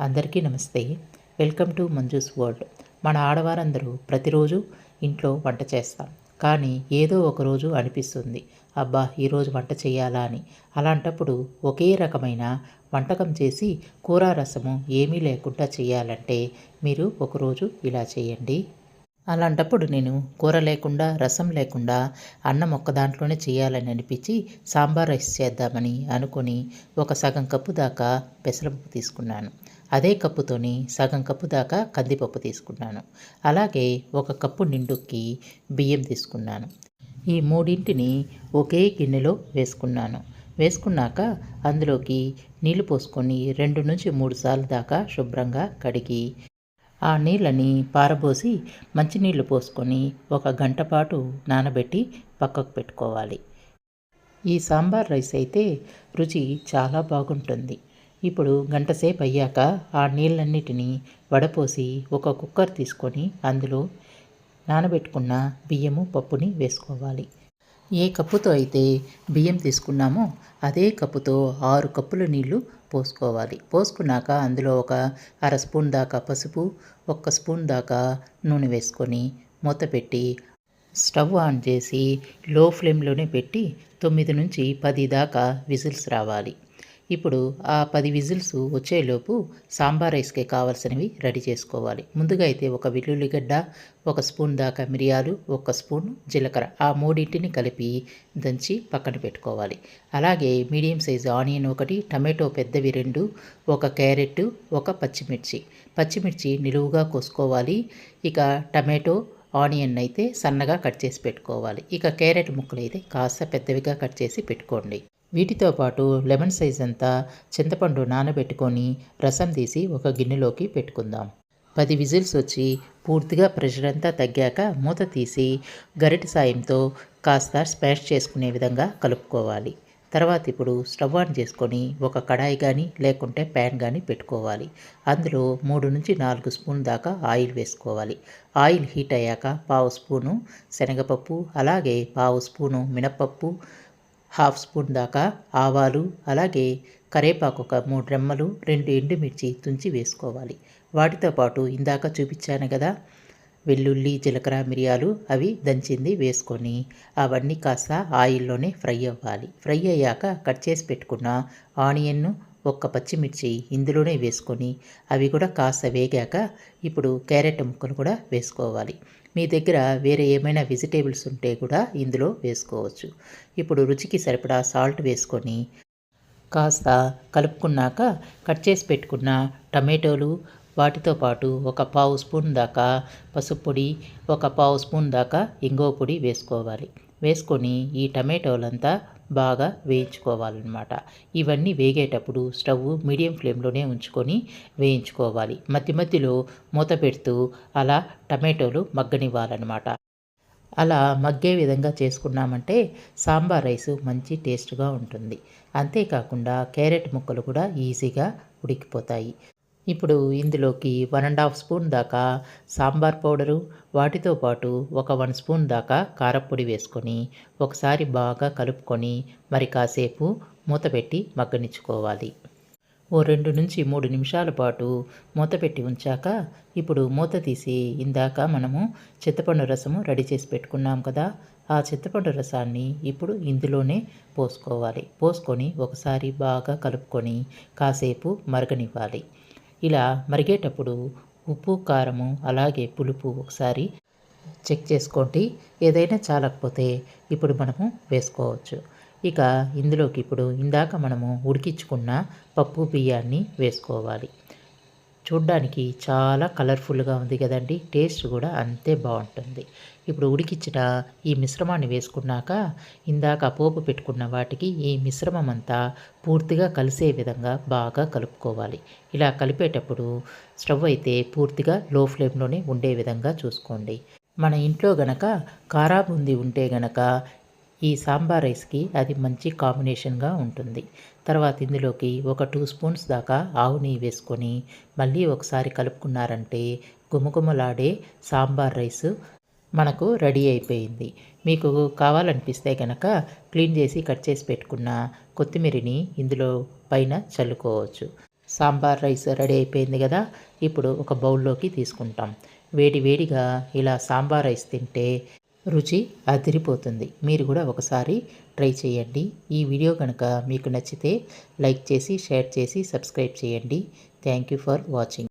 అందరికీ నమస్తే. Welcome to Manju's World. మన ఆడవారందరూ ప్రతిరోజు ఇంట్లో వంట చేస్తాం. కానీ ఏదో ఒకరోజు అనిపిస్తుంది. అబ్బా ఈరోజు వంట చేయాలా అని. అలాంటప్పుడు ఒకే రకమైన వంటకం చేసి కూర రసము ఏమీ లేకుండా చేయాలంటే మీరు ఒకరోజు ఇలా చేయండి. అలాంటప్పుడు నేను కూర లేకుండా రసం లేకుండా అన్నం ఒక్క దాంట్లోనే చేయాలని అనిపించి సాంబార్ రైస్ చేద్దామని అనుకొని ఒక సగం కప్పు దాకా పెసరపప్పు తీసుకున్నాను. అదే కప్పుతోని సగం కప్పు దాకా కందిపప్పు తీసుకున్నాను. అలాగే ఒక కప్పు నిండుకి బియ్యం తీసుకున్నాను. ఈ మూడింటిని ఒకే గిన్నెలో వేసుకున్నాను. వేసుకున్నాక అందులోకి నీళ్ళు పోసుకొని రెండు నుంచి మూడు సార్లు దాకా శుభ్రంగా కడిగి ఆ నీళ్ళని పారబోసి మంచినీళ్ళు పోసుకొని ఒక గంట పాటు నానబెట్టి పక్కకు పెట్టుకోవాలి. ఈ సాంబార్ రైస్ అయితే రుచి చాలా బాగుంటుంది. ఇప్పుడు గంటసేపు అయ్యాక ఆ నీళ్ళన్నిటినీ వడపోసి ఒక కుక్కర్ తీసుకొని అందులో నానబెట్టుకున్న బియ్యము పప్పుని వేసుకోవాలి. ఏ కప్పుతో అయితే బియ్యం తీసుకున్నామో అదే కప్పుతో ఆరు కప్పుల నీళ్ళు పోసుకోవాలి. పోసుకున్నాక అందులో ఒక అర స్పూన్ దాకా పసుపు ఒక్క స్పూన్ దాకా నూనె వేసుకొని మూత పెట్టి స్టవ్ ఆన్ చేసి లో ఫ్లేమ్లోనే పెట్టి తొమ్మిది నుంచి పది దాకా విజిల్స్ రావాలి. ఇప్పుడు ఆ పది విజిల్స్ వచ్చేలోపు సాంబార్ రైస్కి కావాల్సినవి రెడీ చేసుకోవాలి. ముందుగా అయితే ఒక వెల్లుల్లిగడ్డ ఒక స్పూన్ దాకా మిరియాలు ఒక స్పూన్ జీలకర్ర ఆ మూడింటిని కలిపి దంచి పక్కన పెట్టుకోవాలి. అలాగే మీడియం సైజు ఆనియన్ ఒకటి టమాటో పెద్దవి రెండు ఒక క్యారెట్ ఒక పచ్చిమిర్చి. పచ్చిమిర్చి నిలువుగా కోసుకోవాలి. ఇక టమాటో ఆనియన్ అయితే సన్నగా కట్ చేసి పెట్టుకోవాలి. ఇక క్యారెట్ ముక్కలు అయితే కాస్త పెద్దవిగా కట్ చేసి పెట్టుకోండి. వీటితో పాటు లెమన్ సైజ్ అంతా చింతపండు నానబెట్టుకొని రసం తీసి ఒక గిన్నెలోకి పెట్టుకుందాం. పది విజిల్స్ వచ్చి పూర్తిగా ప్రెషర్ అంతా తగ్గాక మూత తీసి గరిటె సాయంతో కాస్త స్మాష్ చేసుకునే విధంగా కలుపుకోవాలి. తర్వాత ఇప్పుడు స్టవ్ ఆన్ చేసుకొని ఒక కడాయి కానీ లేకుంటే ప్యాన్ కానీ పెట్టుకోవాలి. అందులో మూడు నుంచి నాలుగు స్పూన్ దాకా ఆయిల్ వేసుకోవాలి. ఆయిల్ హీట్ అయ్యాక పావు స్పూను శనగపప్పు అలాగే పావు స్పూను మినపప్పు హాఫ్ స్పూన్ దాకా ఆవాలు అలాగే కరేపాకు ఒక మూడు రెమ్మలు రెండు ఎండుమిర్చి తుంచి వేసుకోవాలి. వాటితో పాటు ఇందాక చూపించాను కదా వెల్లుల్లి జీలకర్ర మిరియాలు అవి దంచింది వేసుకొని అవన్నీ కాస్త ఆయిల్లోనే ఫ్రై అవ్వాలి. ఫ్రై అయ్యాక కట్ చేసి పెట్టుకున్న ఆనియన్ను ఒక్క పచ్చిమిర్చి ఇందులోనే వేసుకొని అవి కూడా కాస్త వేగాక ఇప్పుడు క్యారెట్ ముక్కలు కూడా వేసుకోవాలి. మీ దగ్గర వేరే ఏమైనా వెజిటేబుల్స్ ఉంటే కూడా ఇందులో వేసుకోవచ్చు. ఇప్పుడు రుచికి సరిపడా సాల్ట్ వేసుకొని కాస్త కలుపుకున్నాక కట్ చేసి పెట్టుకున్న టమాటోలు వాటితో పాటు ఒక పావు స్పూన్ దాకా పసుపు పొడి ఒక పావు స్పూన్ దాకా ఇంగో పొడి వేసుకోవాలి. వేసుకొని ఈ టమాటోలంతా బాగా వేయించుకోవాలన్నమాట. ఇవన్నీ వేగేటప్పుడు స్టవ్ మీడియం ఫ్లేమ్లోనే ఉంచుకొని వేయించుకోవాలి. మధ్య మధ్యలో మూత పెడుతూ అలా టమాటోలు మగ్గనివ్వాలన్నమాట. అలా మగ్గే విధంగా చేసుకున్నామంటే సాంబార్ రైసు మంచి టేస్ట్గా ఉంటుంది. అంతేకాకుండా క్యారెట్ ముక్కలు కూడా ఈజీగా ఉడికిపోతాయి. ఇప్పుడు ఇందులోకి వన్ అండ్ హాఫ్ స్పూన్ దాకా సాంబార్ పౌడరు వాటితో పాటు ఒక వన్ స్పూన్ దాకా కారపొడి వేసుకొని ఒకసారి బాగా కలుపుకొని మరి కాసేపు మూత పెట్టి మగ్గనిచ్చుకోవాలి. ఓ రెండు నుంచి మూడు నిమిషాల పాటు మూత పెట్టి ఉంచాక ఇప్పుడు మూత తీసి ఇందాక మనము చింతపండు రసము రెడీ చేసి పెట్టుకున్నాం కదా ఆ చింతపండు రసాన్ని ఇప్పుడు ఇందులోనే పోసుకోవాలి. పోసుకొని ఒకసారి బాగా కలుపుకొని కాసేపు మరగనివ్వాలి. ఇలా మరిగేటప్పుడు ఉప్పు కారము అలాగే పులుపు ఒకసారి చెక్ చేసుకోండి. ఏదైనా చాలకపోతే ఇప్పుడు మనము వేసుకోవచ్చు. ఇక ఇందులోకి ఇప్పుడు ఇందాక మనము ఉడికించుకున్న పప్పు బియ్యాన్ని వేసుకోవాలి. చూడ్డానికి చాలా కలర్ఫుల్గా ఉంది కదండి. టేస్ట్ కూడా అంతే బాగుంటుంది. ఇప్పుడు ఉడికించిన ఈ మిశ్రమాన్ని వేసుకున్నాక ఇందాక పోపు పెట్టుకున్న వాటికి ఈ మిశ్రమం అంతా పూర్తిగా కలిసే విధంగా బాగా కలుపుకోవాలి. ఇలా కలిపేటప్పుడు స్టవ్ అయితే పూర్తిగా లో ఫ్లేమ్లోనే ఉండే విధంగా చూసుకోండి. మన ఇంట్లో గనక కారా బూందీ ఉంటే గనక ఈ సాంబార్ రైస్కి అది మంచి కాంబినేషన్గా ఉంటుంది. తర్వాత ఇందులోకి ఒక టూ స్పూన్స్ దాకా ఆవు నెయ్యి వేసుకొని మళ్ళీ ఒకసారి కలుపుకున్నారంటే గుమగుమలాడే సాంబార్ రైస్ మనకు రెడీ అయిపోయింది. మీకు కావాలనిపిస్తే కనుక క్లీన్ చేసి కట్ చేసి పెట్టుకున్న కొత్తిమీరని ఇందులో పైన చల్లుకోవచ్చు. సాంబార్ రైస్ రెడీ అయిపోయింది కదా? ఇప్పుడు ఒక బౌల్లోకి తీసుకుంటాం. వేడి వేడిగా ఇలా సాంబార్ రైస్ తింటే రుచి అదిరిపోతుంది. మీరు కూడా ఒకసారి ట్రై చేయండి. ఈ వీడియో కనుక మీకు నచ్చితే లైక్ చేసి షేర్ చేసి సబ్స్క్రైబ్ చేయండి. Thank you for watching.